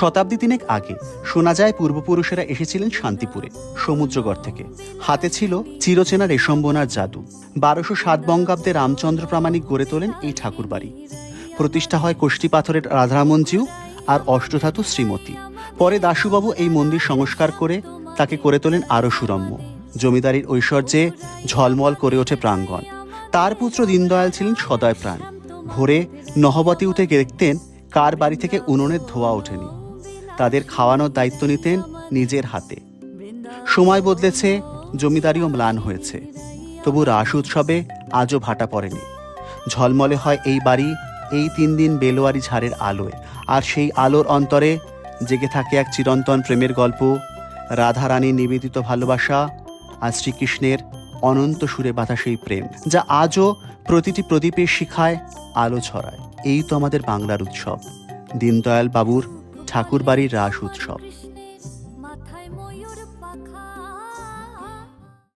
শতাব্দী তিনেক আগে শোনা যায় পূর্বপুরুষেরা এসেছিলেন শান্তিপুরে, সমুদ্রগড় থেকে। হাতে ছিল চিরচেনা রেশম বোনার জাদু। বারোশো সাত বঙ্গাব্দে রামচন্দ্র প্রামাণিক গড়ে তোলেন এই ঠাকুরবাড়ি। প্রতিষ্ঠা হয় কোষ্ঠী পাথরের রাধারামনজিউ আর অষ্টধাতু শ্রীমতী। পরে দাশুবাবু এই মন্দির সংস্কার করে তাকে করে তোলেন আরও সুরম্য। জমিদারির ঐশ্বর্যে ঝলমল করে ওঠে প্রাঙ্গণ। তার পুত্র দীনদয়াল ছিলেন সদয় প্রাণ। ভোরে নহবতী উঠে দেখতেন কার বাড়ি থেকে উনুনের ধোয়া ওঠেনি। তাদের খাওয়ানোর দায়িত্ব নিতেন নিজের হাতে। সময় বদলেছে, জমিদারিও ম্লান হয়েছে। তবু রাস উৎসবে আজও ভাটা পড়েনি। ঝলমলে হয় এই বাড়ি, এই তিন দিন বেলোয়ারি ঝাড়ের আলোয়। আর সেই আলোর অন্তরে জেগে থাকে এক চিরন্তন প্রেমের গল্প রাধারানীর নিবেদিত ভালোবাসা আর শ্রীকৃষ্ণের অনন্ত সুরে বাঁধা সেই প্রেম, যা আজও প্রতিটি প্রদীপের শিখায় আলো ছড়ায়। এই তো আমাদের বাংলার উৎসব। দীনদয়াল বাবুর ঠাকুরবাড়ির রাস উৎসব।